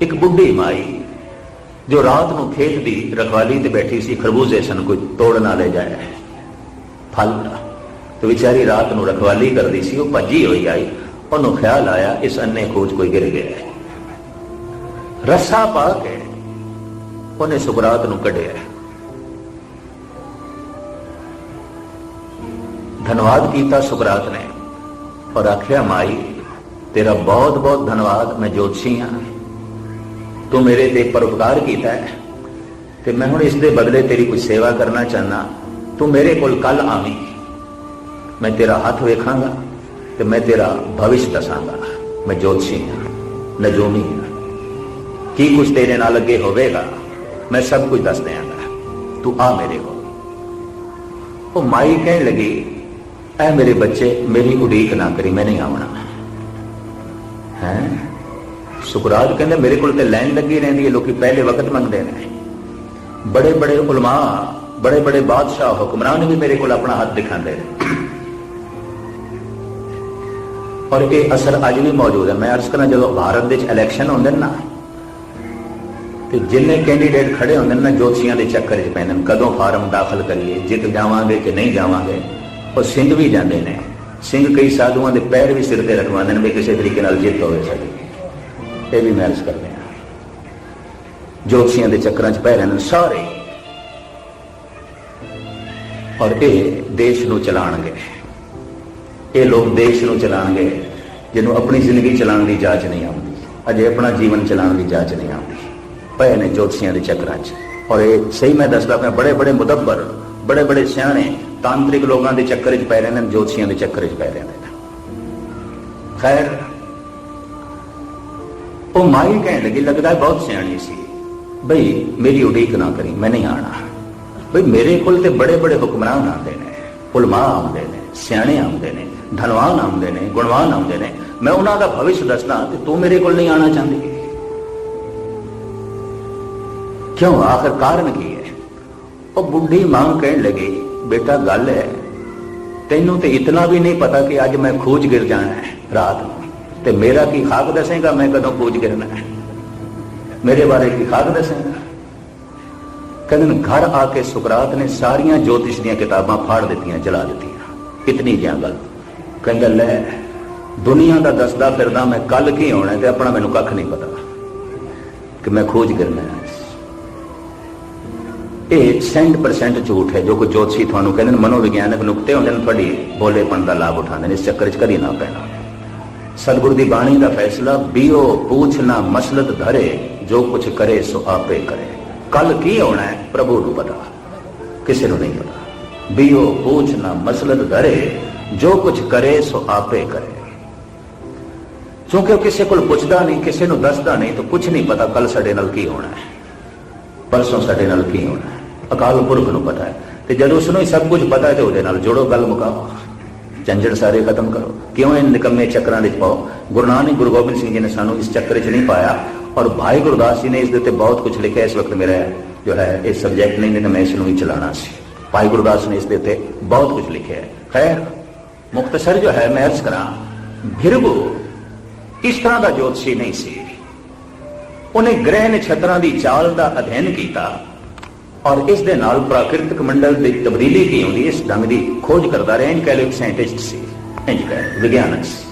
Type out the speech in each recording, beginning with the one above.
ਇੱਕ ਬੁੱਢੀ ਮਾਈ ਜੋ ਰਾਤ ਨੂੰ ਖੇਤ ਦੀ ਰਖਵਾਲੀ ਤੇ ਬੈਠੀ ਸੀ, ਖਰਬੂਜ਼ੇ ਸਨ, ਕੋਈ ਤੋੜ ਨਾ ਲੈ ਜਾਏ। ਫਲ ਤੇ ਵਿਚਾਰੀ ਰਾਤ ਨੂੰ ਰਖਵਾਲੀ ਕਰਦੀ ਸੀ, ਉਹ ਭੱਜੀ ਹੋਈ ਆਈ। ਉਹਨੂੰ ਖਿਆਲ ਆਇਆ, ਇਸ ਅੰਨੇ ਖੋਜ ਕੋਈ ਗਿਰ ਗਿਆ ਹੈ। ਰੱਸਾ ਪਾ ਕੇ ਉਹਨੇ ਸੁਕਰਾਤ ਨੂੰ ਕੱਢਿਆ ਧੰਨਵਾਦ ਕੀਤਾ ਸੁਕਰਾਤ ਨੇ ਔਰ ਆਖਿਆ, ਮਾਈ, ਤੇਰਾ ਬਹੁਤ ਬਹੁਤ ਧੰਨਵਾਦ, ਮੈਂ ਜੋਤਸ਼ੀ ਹਾਂ। ਤੂੰ ਮੇਰੇ ਤੇ ਪਰਉਪਕਾਰ ਕੀਤਾ ਹੈ ਤੇ ਮੈਂ ਹੁਣ ਇਸ ਦੇ ਬਦਲੇ ਤੇਰੀ ਕੋਈ ਸੇਵਾ ਕਰਨਾ ਚਾਹਨਾ ਤੂੰ ਮੇਰੇ ਕੋਲ ਕੱਲ ਆਵੀਂ। ਮੈਂ ਤੇਰਾ ਹੱਥ ਵੇਖਾਂਗਾ ਤੇ ਮੈਂ ਤੇਰਾ ਭਵਿਸ਼ ਦੱਸਾਂਗਾ। ਮੈਂ ਜੋਤਸ਼ੀ ਹਾਂ, ਨਜੂਮੀ ਹਾਂ। ਕੀ ਕੁਝ ਤੇਰੇ ਨਾਲ ਅੱਗੇ ਹੋਵੇਗਾ, ਮੈਂ ਸਭ ਕੁਝ ਦੱਸ ਦਿਆਂਗਾ। ਤੂੰ ਆ ਮੇਰੇ ਕੋਲ। ਉਹ ਮਾਈ ਕਹਿਣ ਲੱਗੀ, ਐ ਮੇਰੇ ਬੱਚੇ, ਮੇਰੀ ਉਡੀਕ ਨਾ ਕਰੀ, ਮੈਂ ਨਹੀਂ ਆਉਣਾ। ਹੈ? ਸੁਖਰਾਜ ਕਹਿੰਦੇ, ਮੇਰੇ ਕੋਲ ਤੇ ਲਾਈਨ ਲੱਗੀ ਰਹਿੰਦੀ ਹੈ, ਲੋਕੀ ਪਹਿਲੇ ਵਕਤ ਮੰਗਦੇ ਨੇ। ਬੜੇ ਬੜੇ ਉਲਮਾ ਬੜੇ ਬੜੇ ਬਾਦਸ਼ਾਹ ਹੁਕਮਰਾਨ ਵੀ ਮੇਰੇ ਕੋਲ ਆਪਣਾ ਹੱਥ ਦਿਖਾਉਂਦੇ ਨੇ। ਔਰ ਇਹ ਅਸਰ ਅੱਜ ਵੀ ਮੌਜੂਦ ਹੈ। ਮੈਂ ਅਰਜ਼ ਕਰਾਂ ਜਦੋਂ ਭਾਰਤ ਦੇ ਵਿੱਚ ਇਲੈਕਸ਼ਨ ਹੁੰਦੇ ਨੇ ਨਾ, ਤੇ ਜਿੰਨੇ ਕੈਂਡੀਡੇਟ ਖੜੇ ਹੁੰਦੇ ਨੇ ਨਾ, ਜੋਤਸ਼ੀਆਂ ਦੇ ਚੱਕਰ 'ਚ ਪੈਂਦੇ ਨੇ, ਕਦੋਂ ਫਾਰਮ ਦਾਖਲ ਕਰੀਏ, ਜਿੱਤ ਜਾਵਾਂਗੇ ਕਿ ਨਹੀਂ ਜਾਵਾਂਗੇ, ਉਹ ਸਿੰਘ ਵੀ ਜਾਂਦੇ ਨੇ। ਸਿੰਘ ਕਈ ਸਾਧੂਆਂ ਦੇ ਪੈਰ ਵੀ ਸਿਰ ਤੇ ਰਖਵਾਉਂਦੇ ਨੇ, ਵੀ ਕਿਸੇ ਤਰੀਕੇ ਨਾਲ ਜਿੱਤ ਹੋਵੇ ਸਾਡੀ। ਇਹ ਵੀ ਮੈਂ ਕਰਦੇ ਹਾਂ। ਜੋਤਸ਼ੀਆਂ ਦੇ ਚੱਕਰਾਂ 'ਚ ਪੈ ਰਹੇ ਨੇ ਸਾਰੇ। ਔਰ ਇਹ ਦੇਸ਼ ਨੂੰ ਚਲਾਣਗੇ। ਇਹ ਲੋਕ ਦੇਸ਼ ਨੂੰ ਚਲਾਣਗੇ, ਜਿਹਨੂੰ ਆਪਣੀ ਜ਼ਿੰਦਗੀ ਚਲਾਉਣ ਦੀ ਜਾਚ ਨਹੀਂ ਆਉਂਦੀ। ਅਜੇ ਆਪਣਾ ਜੀਵਨ ਚਲਾਉਣ ਦੀ ਜਾਚ ਨਹੀਂ ਆਉਂਦੀ। ਪਏ ਨੇ ਜੋਤਸ਼ੀਆਂ ਦੇ ਚੱਕਰਾਂ 'ਚ। ਔਰ ਇਹ ਸਹੀ ਮੈਂ ਦੱਸਦਾ ਪਿਆ ਬੜੇ ਬੜੇ ਮੁਦੱਬਰ ਬੜੇ ਬੜੇ ਸਿਆਣੇ, ਤਾਂਤਰਿਕ ਲੋਕਾਂ ਦੇ ਚੱਕਰ 'ਚ ਪੈ ਰਹੇ ਨੇ, ਜੋਤਸ਼ੀਆਂ ਦੇ ਚੱਕਰ 'ਚ ਪੈ ਰਹੇ ਨੇ। ਖੈਰ ਉਹ ਮਾਈ ਕਹਿਣ ਲੱਗੀ, ਲੱਗਦਾ ਬਹੁਤ ਸਿਆਣੀ ਸੀ। ਬਈ, ਮੇਰੀ ਉਡੀਕ ਨਾ ਕਰੀ, ਮੈਂ ਨਹੀਂ ਆਣਾ ਬਈ, ਮੇਰੇ ਕੋਲ ਤੇ ਬੜੇ ਬੜੇ ਹੁਕਮਰਾਨ ਆਉਂਦੇ ਨੇ। ਉਲਮਾ ਆਉਂਦੇ ਨੇ, ਸਿਆਣੇ ਆਉਂਦੇ ਨੇ, ਧਨਵਾਨ ਆਉਂਦੇ ਨੇ, ਗੁਣਵਾਨ ਆਉਂਦੇ ਨੇ। ਮੈਂ ਉਹਨਾਂ ਦਾ ਭਵਿੱਖ ਦੱਸਣਾ ਤੇ ਤੂੰ ਮੇਰੇ ਕੋਲ ਨਹੀਂ ਆਣਾ ਚਾਹੁੰਦੀ। ਕਿਉਂ? ਆਖਰ ਕਾਰਨ ਕੀ ਹੈ? ਉਹ ਬੁੱਢੀ ਮਾਂ ਕਹਿਣ ਲੱਗੀ, ਬੇਟਾ, ਗੱਲ ਹੈ। ਤੈਨੂੰ ਤੇ ਇਤਨਾ ਵੀ ਨਹੀਂ ਪਤਾ ਕਿ ਅੱਜ ਮੈਂ ਖੋਜ ਗਿਰ ਜਾਣਾ ਹੈ, ਰਾਤ ਨੂੰ। ਤੇ ਮੇਰਾ ਕੀ ਖਾਕ ਦੱਸੇਗਾ? ਮੈਂ ਕਦੋਂ ਖੋਜ ਗਿਰਨਾ ਮੇਰੇ ਬਾਰੇ ਕੀ ਖਾਕ ਦੱਸੇਗਾ? ਕਹਿੰਦੇ ਘਰ ਆ ਕੇ ਸੁਕਰਾਤ ਨੇ ਸਾਰੀਆਂ ਜੋਤਿਸ਼ ਦੀਆਂ ਕਿਤਾਬਾਂ ਫਾੜ ਦਿੱਤੀਆਂ, ਜਲਾ ਦਿੱਤੀਆਂ। ਇਤਨੀ ਜਿਹਾ ਗੱਲ। ਕਹਿੰਦਾ, ਲੈ, ਦੁਨੀਆ ਦਾ ਦੱਸਦਾ ਫਿਰਦਾ ਮੈਂ ਕੱਲ ਕੀ ਹੋਣਾ ਤੇ ਆਪਣਾ ਮੈਨੂੰ ਕੱਖ ਨਹੀਂ ਪਤਾ। ਕਿ ਮੈਂ ਖੋਜ ਕਰਨਾ ਹੈ। ਇਹ 100% ਝੂਠ ਹੈ, ਜੋ ਕੋ ਜੋਤਸ਼ੀ ਤੁਹਾਨੂੰ ਕਹਿੰਦੇ ਨੇ, ਮਨੋਵਿਗਿਆਨਕ ਨੁਕਤੇ ਹੁੰਦੇ ਨੇ, ਤੁਹਾਡੀ ਬੋਲੇਪਣ ਦਾ ਲਾਭ ਉਠਾਉਂਦੇ ਨੇ, ਇਸ ਚੱਕਰ 'ਚ ਕਦੀ ਨਾ ਪੈਣਾ। ਸਤਿਗੁਰ ਦੀ ਬਾਣੀ ਦਾ ਫੈਸਲਾ, ਬੀਓ ਪੁੱਛਣਾ ਮਸਲਤ ਧਰੇ, ਜੋ ਕੁਛ ਕਰੇ ਸੋ ਆਪੇ ਕਰੇ। ਕੱਲ ਕੀ ਹੋਣਾ ਹੈ? ਪ੍ਰਭੂ ਨੂੰ ਪਤਾ। ਕਿਸੇ ਨੂੰ ਨਹੀਂ ਪਤਾ। ਬੀਓ ਪੁੱਛਣਾ ਮਸਲਤ ਧਰੇ, ਜੋ ਕੁਛ ਕਰੇ ਸੋ ਆਪੇ ਕਰੇ। ਕਿਉਂਕਿ ਉਹ ਕਿਸੇ ਕੋਲ ਪੁੱਛਦਾ ਨਹੀਂ, ਕਿਸੇ ਨੂੰ ਦੱਸਦਾ ਨਹੀਂ, ਤਾਂ ਕੁਝ ਨਹੀਂ ਪਤਾ ਕੱਲ ਸਾਡੇ ਨਾਲ ਕੀ ਹੋਣਾ ਹੈ। ਪਰਸੋਂ ਸਾਡੇ ਨਾਲ ਕੀ ਹੋਣਾ ਹੈ? ਅਕਾਲ ਪੁਰਖ ਨੂੰ ਪਤਾ ਹੈ। ਤੇ ਜਦੋਂ ਉਸ ਨੂੰ ਸਭ ਕੁਝ ਪਤਾ ਹੈ, ਤੇ ਉਹਦੇ ਨਾਲ ਜੋੜੋ, ਗੱਲ ਮੁਕਾਓ। ਝੰਜੜ ਸਾਰੇ ਖਤਮ ਕਰੋ। ਕਿਉਂ ਇਹ ਨਿਕੰਮੇ ਚੱਕਰਾਂ ਵਿੱਚ ਪਾਓ? ਗੁਰੂ ਨਾਨਕ, ਗੁਰੂ ਗੋਬਿੰਦ ਸਿੰਘ ਜੀ ਨੇ ਸਾਨੂੰ ਇਸ ਚੱਕਰ 'ਚ ਨਹੀਂ ਪਾਇਆ। ਔਰ ਭਾਈ ਗੁਰਦਾਸ ਜੀ ਨੇ ਇਸ ਦੇ ਉੱਤੇ ਬਹੁਤ ਕੁਝ ਲਿਖਿਆ ਇਸ ਵਕਤ ਮੇਰਾ ਜੋ ਹੈ, ਇਹ ਸਬਜੈਕਟ ਨਹੀਂ ਤਾਂ ਮੈਂ ਇਸ ਨੂੰ ਹੀ ਚਲਾਣਾ ਸੀ। ਭਾਈ ਗੁਰਦਾਸ ਨੇ ਇਸ ਦੇ ਉੱਤੇ ਬਹੁਤ ਕੁਝ ਲਿਖਿਆ ਹੈ। ਖੈਰ ਮੁਖਤਸਰ ਜੋ ਹੈ, ਮੈਂ ਅਰਜ਼ ਕਰਾਂ ਭਿਰਗੂ ਇਸ ਤਰ੍ਹਾਂ ਦਾ ਜੋਤਸ਼ੀ ਨਹੀਂ ਸੀ। ਉਹਨੇ ਗ੍ਰਹਿ ਨਛਤਰਾਂ ਦੀ ਚਾਲ ਦਾ ਅਧਿਐਨ ਕੀਤਾ। ਔਰ ਇਸ ਦੇ ਨਾਲ ਪ੍ਰਾਕਿਰਤਿਕ ਮੰਡਲ ਦੀ ਤਬਦੀਲੀ ਕੀ ਹੁੰਦੀ ਇਸ ਢੰਗ ਦੀ ਖੋਜ ਕਰਦਾ ਰਿਹਾ ਇਨ ਕੈਲਿਕ ਸਾਇੰਟਿਸਟ ਸੀ ਇੰਜ ਵਿਗਿਆਨਕ ਸੀ।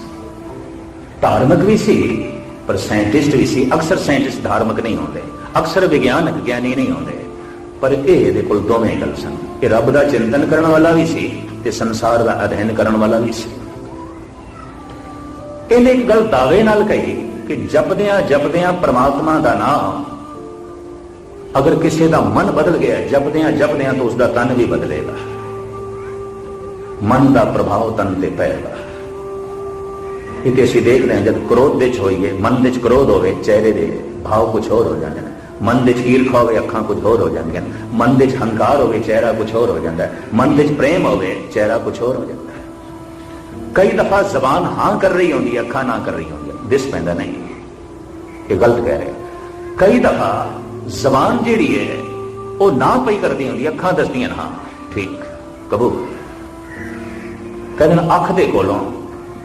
ਧਾਰਮਿਕ ਵੀ ਸੀ, ਪਰ ਸਾਇੰਟਿਸਟ ਵੀ ਸੀ। ਅਕਸਰ ਸਾਇੰਟਿਸਟ ਧਾਰਮਿਕ ਨਹੀਂ ਹੁੰਦੇ, ਅਕਸਰ ਵਿਗਿਆਨਕ ਗਿਆਨੀ ਨਹੀਂ ਹੁੰਦੇ। ਪਰ ਇਹ ਇਹਦੇ ਕੋਲ ਦੋਵੇਂ ਗੱਲ ਸਨ। ਇਹ ਰੱਬ ਦਾ ਚਿੰਤਨ ਕਰਨ ਵਾਲਾ ਵੀ ਸੀ ਤੇ ਸੰਸਾਰ ਦਾ ਅਧਿਐਨ ਕਰਨ ਵਾਲਾ ਵੀ ਸੀ। ਇਹਨੇ ਇੱਕ ਗੱਲ ਦਾਅਵੇ ਨਾਲ ਕਹੀ ਕਿ ਜਪਦਿਆਂ ਜਪਦਿਆਂ ਪ੍ਰਮਾਤਮਾ ਦਾ ਨਾਮ ਅਗਰ ਕਿਸੇ ਦਾ ਮਨ ਬਦਲ ਗਿਆ, ਜਪਦਿਆਂ ਜਪਦਿਆਂ ਤਾਂ ਉਸ ਦਾ ਤਨ ਵੀ ਬਦਲੇਗਾ। ਮਨ ਦਾ ਪ੍ਰਭਾਵ ਤਨ ਤੇ ਪਏਗਾ ਇਹ ਤੇ ਅਸੀਂ ਦੇਖਦੇ ਹਾਂ, ਜਦ ਕ੍ਰੋਧ ਵਿੱਚ ਹੋਈਏ, ਮਨ ਵਿੱਚ ਕ੍ਰੋਧ ਹੋਵੇ, ਚਿਹਰੇ ਦੇ ਭਾਵ ਕੁਝ ਹੋਰ ਹੋ ਜਾਂਦੇ ਨੇ। ਮਨ ਵਿੱਚ ਈਰਖਾ ਹੋਵੇ ਅੱਖਾਂ ਕੁਝ ਹੋਰ ਹੋ ਜਾਂਦੀਆਂ ਨੇ। ਮਨ ਵਿੱਚ ਹੰਕਾਰ ਹੋਵੇ, ਚਿਹਰਾ ਕੁਝ ਹੋਰ ਹੋ ਜਾਂਦਾ ਹੈ। ਮਨ ਵਿੱਚ ਪ੍ਰੇਮ ਹੋਵੇ, ਚਿਹਰਾ ਕੁਝ ਹੋਰ ਹੋ ਜਾਂਦਾ ਹੈ। ਕਈ ਦਫਾ ਜ਼ਬਾਨ ਹਾਂ ਕਰ ਰਹੀ ਹੁੰਦੀ ਹੈ, ਅੱਖਾਂ ਨਾ ਕਰ ਰਹੀ ਹੁੰਦੀਆਂ ਦਿਸ ਪੈਂਦਾ ਨਹੀਂ। ਇਹ ਗਲਤ ਕਹਿ ਰਿਹਾ ਕਈ ਦਫਾ ਜ਼ਬਾਨ ਜਿਹੜੀ ਹੈ, ਉਹ ਨਾ ਪਈ ਕਰਦੀ ਹੁੰਦੀ ਅੱਖਾਂ ਦੱਸਦੀਆਂ ਹਾਂ, ਠੀਕ, ਕਬੂਲ। ਕਹਿੰਦੇ ਅੱਖ ਦੇ ਕੋਲੋਂ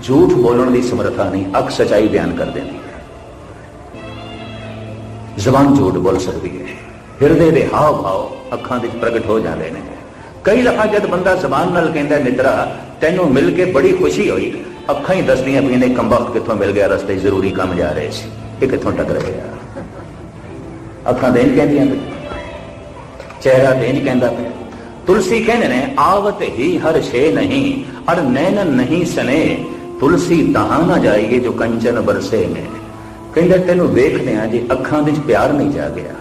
ਝੂਠ ਬੋਲਣ ਦੀ ਸਮਰੱਥਾ ਨਹੀਂ, ਅੱਖ ਸਚਾਈ ਬਿਆਨ ਕਰ ਦਿੰਦੀ ਹੈ। ਜ਼ਬਾਨ ਝੂਠ ਬੋਲ ਸਕਦੀ ਹੈ। ਹਿਰਦੇ ਦੇ ਹਾਵ ਭਾਵ ਅੱਖਾਂ ਵਿੱਚ ਪ੍ਰਗਟ ਹੋ ਜਾਂਦੇ ਨੇ। ਕਈ ਦਫਾ ਜਦ ਬੰਦਾ ਜ਼ਬਾਨ ਨਾਲ ਕਹਿੰਦਾ ਨਿਦਰਾ ਤੈਨੂੰ ਮਿਲ ਕੇ ਬੜੀ ਖੁਸ਼ੀ ਹੋਈ। ਅੱਖਾਂ ਹੀ ਦੱਸਦੀਆਂ ਪਈਆਂ ਨੇ, ਕੰਬਖਤ ਕਿੱਥੋਂ ਮਿਲ ਗਿਆ? ਰਸਤੇ ਜ਼ਰੂਰੀ ਕੰਮ ਜਾ ਰਹੇ ਸੀ। ਇਹ ਕਿੱਥੋਂ ਟਕਰ ਗਿਆ? ਅੱਖਾਂ ਦੇ ਕਹਿੰਦੀਆਂ ਪਈ ਚਿਹਰਾ ਦੇ ਕਹਿੰਦਾ ਪਿਆ। ਤੁਲਸੀ ਕਹਿੰਦੇ ਨੇ, ਆਵਤ ਹੀ ਹਰ ਸ਼ੇ ਨਹੀਂ, ਅਰ ਨੈਨ ਨਹੀਂ ਸਨੇ ਤੁਲਸੀ ਤਾਂ ਨਾ ਜਾਈਏ ਜੋ ਕੰਚਨ ਬਰਸੇ ਨੇ। ਕਹਿੰਦਾ, ਤੈਨੂੰ ਵੇਖਦੇ ਆ ਜੇ ਅੱਖਾਂ ਵਿੱਚ ਪਿਆਰ ਨਹੀਂ ਜਾ ਗਿਆ।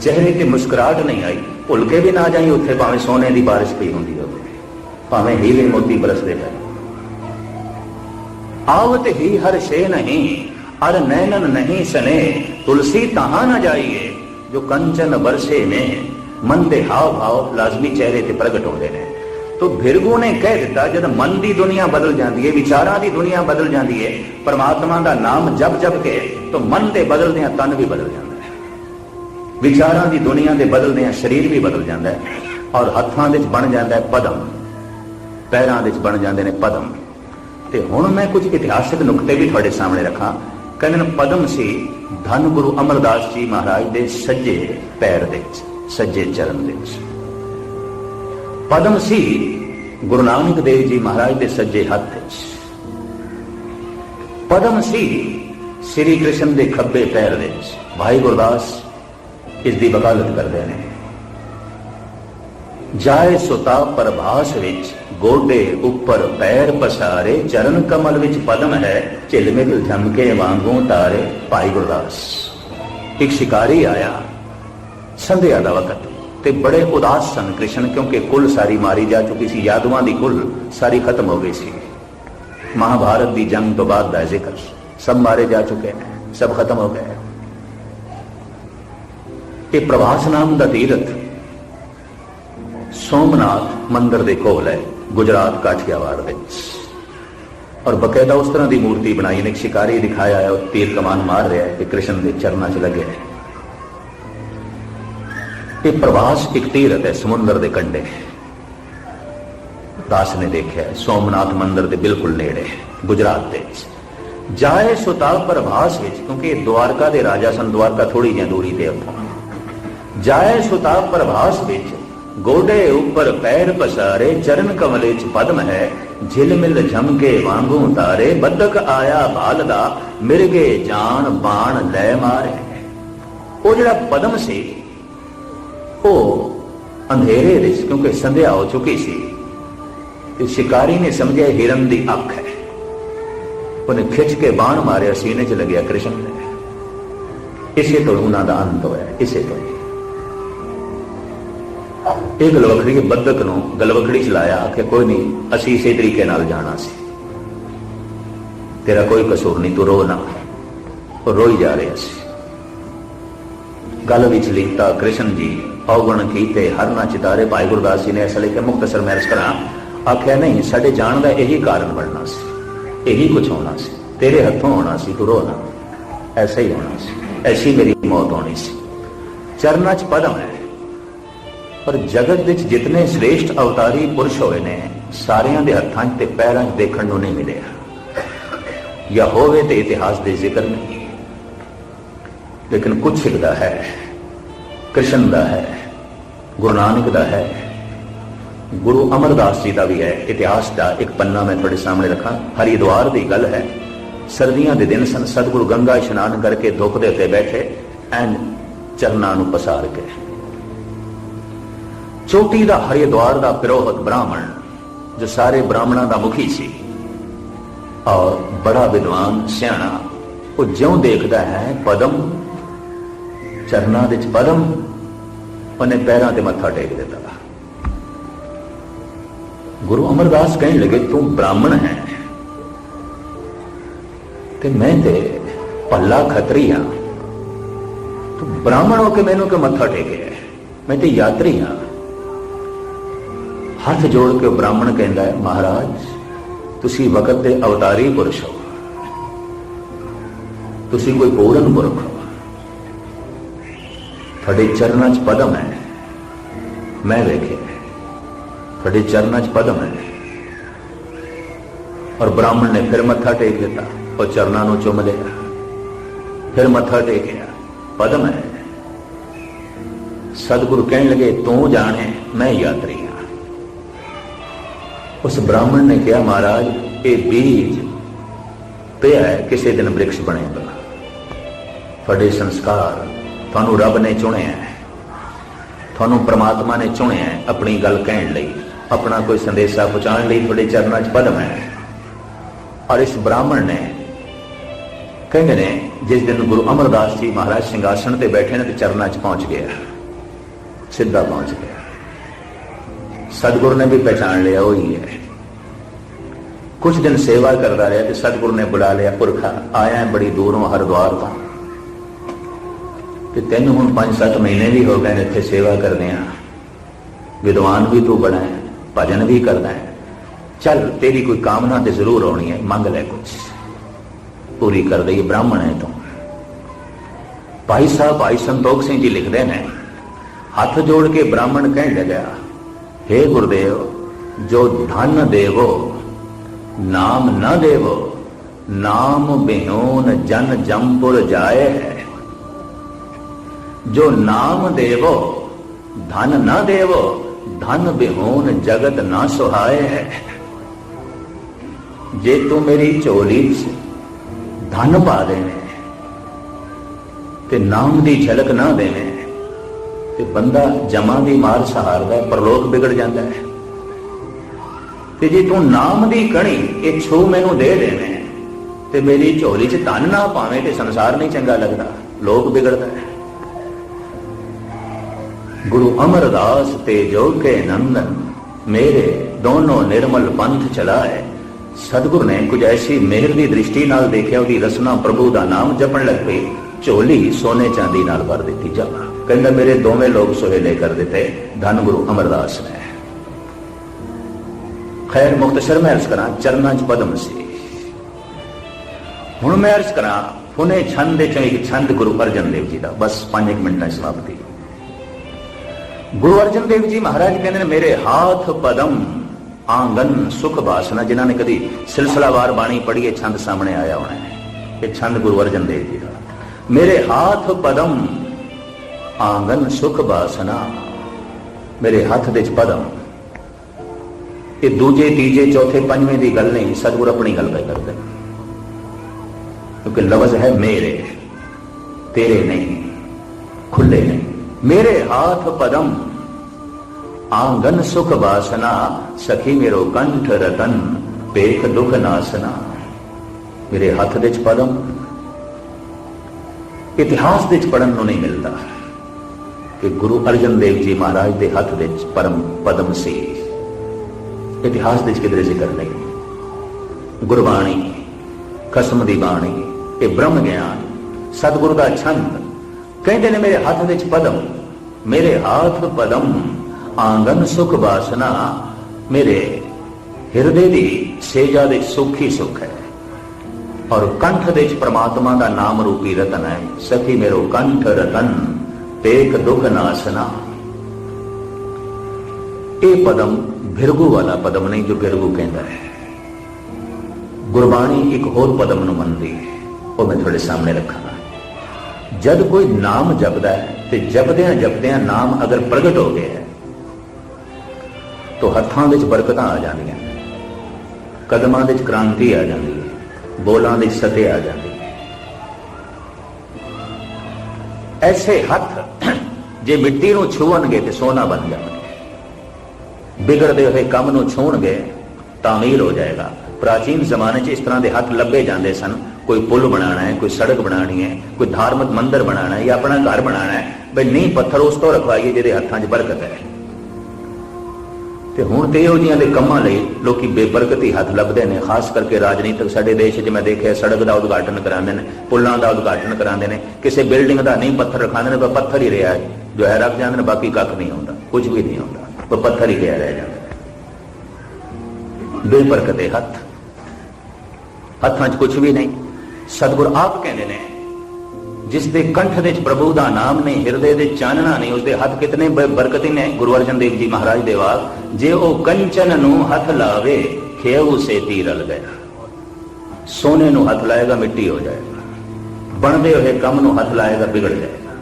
ਚਿਹਰੇ ਤੇ ਮੁਸਕਰਾਟ ਨਹੀਂ ਆਈ, ਭੁੱਲ ਕੇ ਵੀ ਨਾ ਜਾਈ, ਉੱਥੇ ਭਾਵੇਂ ਸੋਨੇ ਦੀ ਬਾਰਿਸ਼ ਪਈ ਹੁੰਦੀ ਹੋਵੇ, ਭਾਵੇਂ ਹੀਰੇ ਮੋਤੀ ਬਰਸਦੇ ਪਏ ਆਵਤ ਹੀ ਹਰ ਸ਼ੇ ਨਹੀਂ अर नैनन नहीं सने तुलसी तहां न जाइए जो कंचन बरसे ने ਮਨ ਦੇ ਹਾਵ ਭਾਵ ਲਾਜ਼ਮੀ ਚਿਹਰੇ ਤੇ ਪ੍ਰਗਟ ਹੁੰਦੇ ਨੇ ਤੋ ਭਿਰਗੂ ਨੇ ਕਹਿ ਦਿੱਤਾ ਜਦ ਮਨ ਦੀ ਦੁਨੀਆ ਬਦਲ ਜਾਂਦੀ ਹੈ ਵਿਚਾਰਾਂ ਦੀ ਦੁਨੀਆ ਬਦਲ ਜਾਂਦੀ ਹੈ ਪਰਮਾਤਮਾ ਦਾ ਨਾਮ ਜਪ ਜਪ ਕੇ ਤੋ ਮਨ ਦੇ ਬਦਲਦਿਆਂ ਤਨ ਵੀ ਬਦਲ ਜਾਂਦਾ ਹੈ ਵਿਚਾਰਾਂ ਦੀ ਦੁਨੀਆ ਦੇ ਬਦਲਦਿਆਂ ਸਰੀਰ ਵੀ ਬਦਲ ਜਾਂਦਾ ਹੈ ਔਰ ਹੱਥਾਂ ਵਿੱਚ ਬਣ ਜਾਂਦਾ ਹੈ ਪਦਮ ਪੈਰਾਂ ਵਿੱਚ ਬਣ ਜਾਂਦੇ ਨੇ ਪਦਮ ਤੇ ਹੁਣ ਮੈਂ ਕੁਝ ਇਤਿਹਾਸਕ ਨੁਕਤੇ ਵੀ ਤੁਹਾਡੇ ਸਾਹਮਣੇ ਰੱਖਾਂ ਕਹਿੰਦੇ ਨੇ ਪਦਮ ਸੀ ਧੰਨ ਗੁਰੂ ਅਮਰਦਾਸ ਜੀ ਮਹਾਰਾਜ ਦੇ ਸੱਜੇ ਪੈਰ ਦੇ ਵਿੱਚ, ਸੱਜੇ ਚਰਨ ਦੇ ਵਿੱਚ। ਪਦਮ ਸੀ ਗੁਰੂ ਨਾਨਕ ਦੇਵ ਜੀ ਮਹਾਰਾਜ ਦੇ ਸੱਜੇ ਹੱਥ ਵਿੱਚ। ਪਦਮ ਸੀ ਸ੍ਰੀ ਕ੍ਰਿਸ਼ਨ ਦੇ ਖੱਬੇ ਪੈਰ ਦੇ ਵਿੱਚ। ਭਾਈ ਗੁਰਦਾਸ ਇਸ ਦੀ ਵਕਾਲਤ ਕਰਦੇ ਨੇ। ਜਾਏ ਸੁਤਾ ਪ੍ਰਭਾਸ ਵਿੱਚ, ਗੋਡੇ ਉੱਪਰ ਪੈਰ ਪਸਾਰੇ, ਚਰਨ ਕਮਲ ਵਿੱਚ ਪਦਮ ਹੈ ਝਿਲਮਿਲ ਝਮਕੇ ਵਾਂਗੂ ਤਾਰੇ, ਭਾਈ ਗੁਰਦਾਸ। ਇੱਕ ਸ਼ਿਕਾਰੀ ਆਇਆ, ਸੰਧਿਆ ਦਾ ਵਕਤ, ਤੇ ਬੜੇ ਉਦਾਸ ਸਨ ਕ੍ਰਿਸ਼ਨ, ਕਿਉਂਕਿ ਕੁੱਲ ਸਾਰੀ ਮਾਰੀ ਜਾ ਚੁੱਕੀ ਸੀ, ਯਾਦਵਾਂ ਦੀ ਕੁੱਲ ਸਾਰੀ ਖਤਮ ਹੋ ਗਈ ਸੀ। ਮਹਾਭਾਰਤ ਦੀ ਜੰਗ ਤੋਂ ਬਾਅਦ ਦਾ ਜ਼ਿਕਰ, ਸਭ ਮਾਰੇ ਜਾ ਚੁੱਕੇ ਨੇ ਸਭ ਖਤਮ ਹੋ ਗਏ। ਇਹ ਪ੍ਰਭਾਸ਼ ਨਾਮ ਦਾ ਤੀਰਥ ਸੋਮਨਾਥ ਮੰਦਿਰ ਦੇ ਕੋਲ ਹੈ, ਗੁਜਰਾਤ ਕਾਠੀਆਵਾੜ ਵਿੱਚ ਔਰ ਬਕਾਇਦਾ ਉਸ ਤਰ੍ਹਾਂ ਦੀ ਮੂਰਤੀ ਬਣਾਈ ਨੇ ਸ਼ਿਕਾਰੀ ਦਿਖਾਇਆ ਹੈ, ਉਹ ਤੀਰ ਕਮਾਨ ਮਾਰ ਰਿਹਾ ਹੈ ਕਿ ਕ੍ਰਿਸ਼ਨ ਦੇ ਚਰਨਾਂ 'ਚ ਲੱਗਿਆ ਹੈ ਇਹ ਪ੍ਰਵਾਸ ਇੱਕ ਤੀਰਥ ਹੈ, ਸਮੁੰਦਰ ਦੇ ਕੰਢੇ। ਦਾਸ ਨੇ ਦੇਖਿਆ, ਸੋਮਨਾਥ ਮੰਦਿਰ ਦੇ ਬਿਲਕੁਲ ਨੇੜੇ ਗੁਜਰਾਤ ਦੇ ਵਿੱਚ। ਜਾਏ ਸੁਤਾ ਪ੍ਰਭਾਸ ਵਿੱਚ, ਕਿਉਂਕਿ ਇਹ ਦੁਆਰਕਾ ਦੇ ਰਾਜਾ ਸਨ ਦੁਆਰਕਾ ਥੋੜੀ ਜਿਹੀ ਦੂਰੀ ਤੇ ਉੱਥੋਂ ਜਾਏ ਸੁਤਾ ਪ੍ਰਭਾਸ ਵਿੱਚ ਗੋਡੇ ਉੱਪਰ ਪੈਰ ਪਸਾਰੇ, ਚਰਨ ਕਮਲੇ ਚ ਪਦਮ ਹੈ। ਝਿਲਮਿਲ ਝਮਕੇ ਵਾਂਗੂ ਤਾਰੇ ਬੱਦਕ ਆਇਆ ਬਾਲ ਦਾ ਮਿਰਗੇ ਜਾਨ ਬਾਣ ਲੈ ਮਾਰੇ। ਉਹ ਜਿਹੜਾ ਪਦਮ ਸੀ, ਉਹ ਅੰਧੇਰੇ ਵਿੱਚ ਕਿਉਂਕਿ ਸੰਧਿਆ ਹੋ ਚੁੱਕੀ ਸੀ। ਤੇ ਸ਼ਿਕਾਰੀ ਨੇ ਸਮਝਿਆ ਹਿਰਨ ਦੀ ਅੱਖ ਹੈ। ਉਹਨੇ ਖਿੱਚ ਕੇ ਬਾਣ ਮਾਰਿਆ, ਸੀਨੇ 'ਚ ਲੱਗਿਆ ਕ੍ਰਿਸ਼ਨ ਨੇ। ਇਸੇ ਤੋਂ ਉਹਨਾਂ ਦਾ ਅੰਤ ਹੋਇਆ, ਇਸੇ ਤੋਂ ਇਹ ਗਲਵਖੜੀ ਬੱਦਕ ਨੂੰ ਗਲਵਖੜੀ ਚ ਲਾਇਆ ਕਿ ਕੋਈ ਨਹੀਂ, ਅਸੀਂ ਇਸੇ ਤਰੀਕੇ ਨਾਲ ਜਾਣਾ ਸੀ। ਤੇਰਾ ਕੋਈ ਕਸੂਰ ਨਹੀਂ, ਤੂੰ ਰੋ ਨਾ। ਉਹ ਰੋਈ ਜਾ ਰਿਹਾ ਸੀ। ਗੱਲ ਵਿੱਚ ਲਿਖਤਾ ਕ੍ਰਿਸ਼ਨ ਜੀ, ਔਗਣ ਕੀਤੇ ਹਰ ਚਿਤਾਰੇ, ਭਾਈ ਗੁਰਦਾਸ ਜੀ ਨੇ ਇਸ ਲਈ ਕਿ ਮੁਕਤਸਰ ਮੈਂ ਕਰਾਂ। ਆਖਿਆ, ਨਹੀਂ, ਸਾਡੇ ਜਾਣ ਦਾ ਇਹੀ ਕਾਰਨ ਬਣਨਾ ਸੀ। ਇਹੀ ਕੁਝ ਹੋਣਾ ਸੀ। ਤੇਰੇ ਹੱਥੋਂ ਹੋਣਾ ਸੀ, ਤੂੰ ਰੋ ਨਾ। ਐਸਾ ਹੀ ਹੋਣਾ ਸੀ। ਐਸੀ ਮੇਰੀ ਮੌਤ ਹੋਣੀ ਸੀ। ਚਰਨਾਂ ਚ ਪਦਮ ਹੈ ਪਰ ਜਗਤ ਵਿੱਚ ਜਿਤਨੇ ਸ੍ਰੇਸ਼ਟ ਅਵਤਾਰੀ ਪੁਰਸ਼ ਹੋਏ ਨੇ, ਸਾਰਿਆਂ ਦੇ ਹੱਥਾਂ 'ਚ ਤੇ ਪੈਰਾਂ 'ਚ ਦੇਖਣ ਨੂੰ ਨਹੀਂ ਮਿਲਿਆ। ਜਾਂ ਹੋਵੇ ਤੇ ਇਤਿਹਾਸ ਦੇ ਜ਼ਿਕਰ ਨਹੀਂ। ਲੇਕਿਨ ਕੁਝ ਸਿੱਖਦਾ ਹੈ, ਕ੍ਰਿਸ਼ਨ ਦਾ ਹੈ, ਗੁਰੂ ਨਾਨਕ ਦਾ ਹੈ, ਗੁਰੂ ਅਮਰਦਾਸ ਜੀ ਦਾ ਵੀ ਹੈ। ਇਤਿਹਾਸ ਦਾ ਇੱਕ ਪੰਨਾ ਮੈਂ ਤੁਹਾਡੇ ਸਾਹਮਣੇ ਰੱਖਾਂ। ਹਰੀਦਵਾਰ ਦੀ ਗੱਲ ਹੈ, ਸਰਦੀਆਂ ਦੇ ਦਿਨ ਸਨ, ਸਤਿਗੁਰੂ ਗੰਗਾ ਇਸ਼ਨਾਨ ਕਰਕੇ ਦੁੱਖ ਦੇ ਉੱਤੇ ਬੈਠੇ ਐਨ ਚਰਨਾਂ ਨੂੰ ਪਸਾਰ ਕੇ। ਚੋਟੀ ਦਾ ਹਰਿਦੁਆਰ ਦਾ ਪਿਰੋਹਤ ਬ੍ਰਾਹਮਣ, ਜੋ ਸਾਰੇ ਬ੍ਰਾਹਮਣਾਂ ਦਾ ਮੁਖੀ ਸੀ, ਔਰ ਬੜਾ ਵਿਦਵਾਨ ਸਿਆਣਾ, ਉਹ ਜਿਉਂ ਦੇਖਦਾ ਹੈ ਪਦਮ, ਚਰਨਾਂ ਵਿੱਚ ਪਦਮ, ਉਹਨੇ ਪੈਰਾਂ ਤੇ ਮੱਥਾ ਟੇਕ ਦਿੱਤਾ। ਗੁਰੂ ਅਮਰਦਾਸ ਕਹਿਣ ਲੱਗੇ, ਤੂੰ ਬ੍ਰਾਹਮਣ ਹੈ ਤੇ ਮੈਂ ਤੇ ਪੱਲਾ ਖਤਰੀ ਹਾਂ। ਤੂੰ ਬ੍ਰਾਹਮਣ ਹੋ ਕੇ ਮੈਨੂੰ ਕਿ ਮੱਥਾ ਟੇਕਿਆ ਮੈਂ ਤੇ ਯਾਤਰੀ ਹਾਂ। ਹੱਥ ਜੋੜ ਕੇ ਬ੍ਰਾਹਮਣ ਕਹਿੰਦਾ ਹੈ, ਮਹਾਰਾਜ, ਤੁਸੀਂ ਵਕਤ ਦੇ ਅਵਤਾਰੀ ਪੁਰਸ਼ ਹੋ। ਤੁਸੀਂ ਕੋਈ ਪੂਰਨ ਪੁਰਖ ਹੋ। ਤੁਹਾਡੇ ਚਰਨਾਂ 'ਚ ਪਦਮ ਹੈ। ਮੈਂ ਵੇਖਿਆ ਤੁਹਾਡੇ ਚਰਨਾਂ 'ਚ ਪਦਮ ਹੈ। ਔਰ ਬ੍ਰਾਹਮਣ ਨੇ ਫਿਰ ਮੱਥਾ ਟੇਕ ਦਿੱਤਾ, ਉਹ ਚਰਨਾਂ ਨੂੰ ਚੁੰਮ ਲਿਆ। ਫਿਰ ਮੱਥਾ ਟੇਕਿਆ, ਪਦਮ ਹੈ। ਸਤਿਗੁਰੂ ਕਹਿਣ ਲੱਗੇ, ਤੂੰ ਜਾਣੇ, ਮੈਂ ਯਾਤਰੀ ਉਸ ਬ੍ਰਾਹਮਣ ਨੇ ਕਿਹਾ, ਮਹਾਰਾਜ, ਇਹ ਬੀਜ ਪਿਆ ਹੈ, ਕਿਸੇ ਦਿਨ ਬ੍ਰਿਕਸ਼ ਬਣੇਗਾ। ਤੁਹਾਡੇ ਸੰਸਕਾਰ ਤੁਹਾਨੂੰ ਰੱਬ ਨੇ ਚੁਣਿਆ ਹੈ। ਤੁਹਾਨੂੰ ਪ੍ਰਮਾਤਮਾ ਨੇ ਚੁਣਿਆ ਹੈ ਆਪਣੀ ਗੱਲ ਕਹਿਣ ਲਈ। ਆਪਣਾ ਕੋਈ ਸੰਦੇਸ਼ਾ ਪਹੁੰਚਾਉਣ ਲਈ ਤੁਹਾਡੇ ਚਰਨਾਂ 'ਚ ਪਦਮ ਹੈ। ਔਰ ਇਸ ਬ੍ਰਾਹਮਣ ਨੇ ਕਹਿੰਦੇ ਨੇ, ਜਿਸ ਦਿਨ ਗੁਰੂ ਅਮਰਦਾਸ ਜੀ ਮਹਾਰਾਜ ਸਿੰਘਾਸਣ ਤੇ ਬੈਠੇ ਨੇ ਤੇ ਚਰਨਾਂ 'ਚ ਪਹੁੰਚ ਗਿਆ। ਸਿੱਧਾ ਪਹੁੰਚ ਗਿਆ। ਸਤਿਗੁਰੂ ਨੇ ਵੀ ਪਛਾਣ ਲਿਆ, ਉਹ ਹੀ। ਹੈ ਕੁਝ ਦਿਨ ਸੇਵਾ ਕਰਦਾ ਰਿਹਾ ਤੇ ਸਤਿਗੁਰੂ ਨੇ ਬੁਲਾ ਲਿਆ, ਪੁਰਖਾ, ਆਇਆ ਬੜੀ ਦੂਰੋਂ, ਹਰਿਦੁਆਰ ਤੋਂ। ਤੇ ਤੈਨੂੰ ਹੁਣ 5-7 ਮਹੀਨੇ ਵੀ ਹੋ ਗਏ ਨੇ ਇੱਥੇ ਸੇਵਾ ਕਰਦੇ ਆ ਵਿਦਵਾਨ ਵੀ ਤੂੰ ਬਣਾ ਹੈ, ਭਜਨ ਵੀ ਕਰਦਾ ਹੈ। ਚੱਲ, ਤੇਰੀ ਕੋਈ ਕਾਮਨਾ ਤੇ ਜ਼ਰੂਰ ਆਉਣੀ ਹੈ, ਮੰਗ ਲੈ ਕੁਝ ਪੂਰੀ ਕਰ ਦਈ ਬ੍ਰਾਹਮਣ ਹੈ ਤੂੰ। ਭਾਈ ਸਾਹਿਬ ਭਾਈ ਸੰਤੋਖ ਸਿੰਘ ਜੀ ਲਿਖਦੇ ਨੇ, ਹੱਥ ਜੋੜ ਕੇ ਬ੍ਰਾਹਮਣ ਕਹਿਣ ਲੱਗਾ हे ਗੁਰਦੇਵ ਜੋ ਧਨ ਦੇਵੋ ਨਾਮ ਨਾ ਦੇਵੋ ਨਾਮ ਬਿਹੋਨ ਜਨ ਜੰਪੁਰ ਜਾਏ ਹੈ ਜੋ ਨਾਮ ਦੇਵੋ ਧਨ ਨਾ ਦੇਵੋ ਧਨ ਬਿਹੋਨ ਜਗਤ ਨਾ ਸੁਹਾਏ ਹੈ ਜੇ ਤੂੰ ਮੇਰੀ ਝੋਲੀ 'ਚ ਧਨ ਪਾ ਦੇਵੇਂ ਤੇ ਨਾਮ ਦੀ ਝਲਕ ਨਾ ਦੇਵੇਂ ਤੇ ਬੰਦਾ ਜਮਾਂ ਦੀ ਮਾਰ ਸਹਾਰਦਾ ਪਰਲੋਕ ਵਿਗੜ ਜਾਂਦਾ ਹੈ। ਤੇ ਜੇ ਤੂੰ ਨਾਮ ਦੀ ਕਣੀ ਇਹ ਛੂ ਮੈਨੂੰ ਦੇ ਦੇਵੇਂ, ਤੇ ਮੇਰੀ ਝੋਲੀ 'ਚ ਧਨ ਨਾ ਪਾਵੇਂ ਤੇ ਸੰਸਾਰ ਨਹੀਂ ਚੰਗਾ ਲੱਗਦਾ, ਲੋਕ ਵਿਗੜਦਾ ਹੈ। ਗੁਰੂ ਅਮਰਦਾਸ ਤੇ ਜੋ ਕੇ ਨੰਦਨ, ਮੇਰੇ ਦੋਨੋਂ ਨਿਰਮਲ ਪੰਥ ਚਲਾਏ। ਸਤਿਗੁਰ ਨੇ ਕੁਝ ਐਸੀ ਮਿਹਰ ਦੀ ਦ੍ਰਿਸ਼ਟੀ ਨਾਲ ਦੇਖਿਆ, ਉਹਦੀ ਰਸਨਾ ਪ੍ਰਭੂ ਦਾ ਨਾਮ ਜਪਣ ਲੱਗ ਪਈ। ਝੋਲੀ ਸੋਨੇ ਚਾਂਦੀ ਨਾਲ ਭਰ ਦਿੱਤੀ ਜਾ ਕਹਿੰਦਾ, ਮੇਰੇ ਦੋਵੇਂ ਲੋਕ ਸੁਹੇਲੇ ਕਰ ਦਿੱਤੇ ਧੰਨ ਗੁਰੂ ਅਮਰਦਾਸ ਨੇ। ਖੈਰ ਮੁਖਤਸਰ ਮੈਂ ਅਰਜ਼ ਕਰਾਂ, ਚਰਨਾਂ 'ਚ ਪਦਮ ਸੀ। ਹੁਣ ਮੈਂ ਅਰਜ਼ ਕਰਾਂ, ਹੁਣੇ ਛੰਦ ਦੇ ਚੋਂ ਇੱਕ ਛੰਦ ਗੁਰੂ ਅਰਜਨ ਦੇਵ ਜੀ ਦਾ। ਬਸ 5 ਮਿੰਟਾਂ 'ਚ ਸਮਾਪਤੀ। ਗੁਰੂ ਅਰਜਨ ਦੇਵ ਜੀ ਮਹਾਰਾਜ ਕਹਿੰਦੇ ਨੇ, ਮੇਰੇ ਹਾਥ ਪਦਮ, ਆਂਗਨ ਸੁਖ ਬਾਸਨਾ। ਜਿਨ੍ਹਾਂ ਨੇ ਕਦੀ ਸਿਲਸਿਲਾਵਾਰ ਬਾਣੀ ਪੜ੍ਹੀਏ ਛੰਦ ਸਾਹਮਣੇ ਆਇਆ ਹੋਣਾ ਹੈ। ਇਹ ਛੰਦ ਗੁਰੂ ਅਰਜਨ ਦੇਵ ਜੀ ਦਾ। ਮੇਰੇ ਹਾਥ ਪਦਮ, ਆਂਗਨ ਸੁਖ ਬਾਸਨਾ। ਮੇਰੇ ਹੱਥ ਦੇ ਚ ਪਦਮ। ਇਹ ਦੂਜੇ, ਤੀਜੇ, ਚੌਥੇ, ਪੰਜਵੇਂ ਦੀ ਗੱਲ ਨਹੀਂ, ਸਤਿਗੁਰ ਆਪਣੀ ਗੱਲ ਪੈ ਕਰਦੇ। ਕਿਉਂਕਿ ਲਫ਼ਜ਼ ਹੈ ਮੇਰੇ, ਤੇਰੇ ਨਹੀਂ, ਖੁੱਲੇ ਨਹੀਂ। ਮੇਰੇ ਹਾਥ ਪਦਮ, ਆਂਗਨ ਸੁਖ ਬਾਸਨਾ, ਸਖੀ ਮੇਰੋ ਕੰਠ ਰਤਨ, ਪੇਖ ਦੁਖ ਨਾਸਨਾ। ਮੇਰੇ ਹੱਥ ਦੇ ਚ ਪਦਮ ਇਤਿਹਾਸ ਵਿੱਚ ਚ ਪੜਨ ਨੂੰ ਨਹੀਂ ਮਿਲਦਾ। ਕਿ ਗੁਰੂ ਅਰਜਨ ਦੇਵ ਜੀ ਮਹਾਰਾਜ ਦੇ ਹੱਥ ਵਿੱਚ ਪਰਮ ਪਦਮ ਸੀ। ਇਤਿਹਾਸ ਦੇ ਚ ਕਿਧਰੇ ਜ਼ਿਕਰ ਨਹੀਂ। ਗੁਰਬਾਣੀ ਕਸਮ ਦੀ ਬਾਣੀ, ਇਹ ਬ੍ਰਹਮ ਗਿਆਨ, ਸਤਿਗੁਰੂ ਦਾ ਛੰਦ, ਕਹਿੰਦੇ ਨੇ ਮੇਰੇ ਹੱਥ ਵਿੱਚ ਪਦਮ, ਮੇਰੇ ਹੱਥ ਪਦਮ, ਆਂਗਨ ਸੁਖ ਬਾਸਨਾ ਮੇਰੇ ਹਿਰਦੇ ਦੀ ਸੇਜਾ ਦੇ ਸੁਖੀ ਸੁਖ ਹੈ। ਔਰ ਕੰਠ ਦੇ ਵਿੱਚ ਪ੍ਰਮਾਤਮਾ ਦਾ ਨਾਮ ਰੂਪੀ ਰਤਨ ਹੈ। ਸਖੀ ਮੇਰੋ ਕੰਠ ਰਤਨ, ਤੇਕ ਦੁਖ ਨਾਸਨਾ ਇਹ ਪਦਮ ਬਿਰਗੂ ਵਾਲਾ ਪਦਮ ਨਹੀਂ ਜੋ ਬਿਰਗੂ ਕਹਿੰਦਾ ਹੈ। ਗੁਰਬਾਣੀ ਇੱਕ ਹੋਰ ਪਦਮ ਨੂੰ ਮੰਨਦੀ ਹੈ। ਉਹ ਮੈਂ ਤੁਹਾਡੇ ਸਾਹਮਣੇ ਰੱਖਾਂਗਾ। ਜਦ ਕੋਈ ਨਾਮ ਜਪਦਾ ਹੈ ਤੇ ਜਪਦਿਆਂ ਜਪਦਿਆਂ ਨਾਮ ਅਗਰ ਪ੍ਰਗਟ ਹੋ ਗਿਆ ਹੈ, ਤਾਂ ਹੱਥਾਂ ਵਿੱਚ ਬਰਕਤਾਂ ਆ ਜਾਂਦੀਆਂ ਕਦਮਾਂ ਵਿੱਚ ਕ੍ਰਾਂਤੀ ਆ ਜਾਂਦੀ ਹੈ। ਬੋਲਾਂ ਦੀ ਸਤੇ ਆ ਜਾਂਦੀ। ਐਸੇ ਹੱਥ ਜੇ ਮਿੱਟੀ ਨੂੰ ਛੂਣਗੇ ਤੇ ਸੋਨਾ ਬਣ ਜਾਣਗੇ। ਵਿਗੜਦੇ ਹੋਏ ਕੰਮ ਨੂੰ ਛੂਣਗੇ ਤਾਮੀਰ ਹੋ ਜਾਏਗਾ। ਪ੍ਰਾਚੀਨ ਜ਼ਮਾਨੇ 'ਚ ਇਸ ਤਰ੍ਹਾਂ ਦੇ ਹੱਥ ਲੱਭੇ ਜਾਂਦੇ ਸਨ। ਕੋਈ ਪੁਲ ਬਣਾਉਣਾ ਹੈ, ਕੋਈ ਸੜਕ ਬਣਾਉਣੀ ਹੈ, ਕੋਈ ਧਾਰਮਿਕ ਮੰਦਿਰ ਬਣਾਉਣਾ ਹੈ ਜਾਂ ਆਪਣਾ ਘਰ ਬਣਾਉਣਾ ਹੈ। ਬਈ ਨਹੀਂ, ਪੱਥਰ ਉਸ ਤੋਂ ਰਖਵਾਈਏ ਜਿਹਦੇ ਹੱਥਾਂ 'ਚ ਬਰਕਤ ਹੈ। ਤੇ ਹੁਣ ਤੇ ਇਹੋ ਜਿਹੀਆਂ ਦੇ ਕੰਮਾਂ ਲਈ ਲੋਕੀ ਬੇਬਰਕਤੀ ਹੱਥ ਲੱਭਦੇ ਨੇ, ਖਾਸ ਕਰਕੇ ਰਾਜਨੀਤਿਕ ਸਾਡੇ ਦੇਸ਼ 'ਚ ਮੈਂ ਦੇਖਿਆ, ਸੜਕ ਦਾ ਉਦਘਾਟਨ ਕਰਾਉਂਦੇ ਨੇ, ਪੁਲਾਂ ਦਾ ਉਦਘਾਟਨ ਕਰਾਉਂਦੇ ਨੇ, ਕਿਸੇ ਬਿਲਡਿੰਗ ਦਾ ਨਹੀਂ ਪੱਥਰ ਰਖਾਉਂਦੇ ਨੇ, ਪਰ ਪੱਥਰ ਹੀ ਰਿਹਾ ਹੈ। ਜੋ ਹੈ ਰੱਖ ਜਾਂਦੇ ਨੇ, ਬਾਕੀ ਕੱਖ ਨਹੀਂ ਆਉਂਦਾ ਕੁਝ ਵੀ ਨਹੀਂ ਆਉਂਦਾ ਪਰ ਪੱਥਰ ਹੀ ਰਿਹਾ ਰਹਿ ਜਾਂਦਾ। ਬੇਬਰਕਤੇ ਹੱਥ। ਹੱਥਾਂ 'ਚ ਕੁਝ ਵੀ ਨਹੀਂ। ਸਤਿਗੁਰ ਆਪ ਕਹਿੰਦੇ ਨੇ ਜਿਸ ਦੇ ਕੰਠ ਦੇ ਪ੍ਰਭੂ ਦਾ ਨਾਮ ਨੇ, ਹਿਰਦੇ ਦੇ ਚਾਨਣਾ ਨੇ, ਉਸਦੇ ਹੱਥ ਕਿਤਨੇ ਬਰਕਤ ਨੇ ਗੁਰੂ ਅਰਜਨ ਦੇਵ ਜੀ ਮਹਾਰਾਜ ਦੇ ਵਾਕ, ਜੇ ਉਹ ਕੰਚਨ ਨੂੰ ਹੱਥ ਲਾਵੇ ਖੇਉ ਸੇ ਤੀਰਲ ਗਿਆ ਸੋਨੇ ਨੂੰ ਹੱਥ ਲਾਏਗਾ, ਮਿੱਟੀ ਹੋ ਜਾਏਗਾ। ਬਣਦੇ ਹੋਏ ਕੰਮ ਨੂੰ ਹੱਥ ਲਾਏਗਾ, ਵਿਗੜ ਜਾਏਗਾ।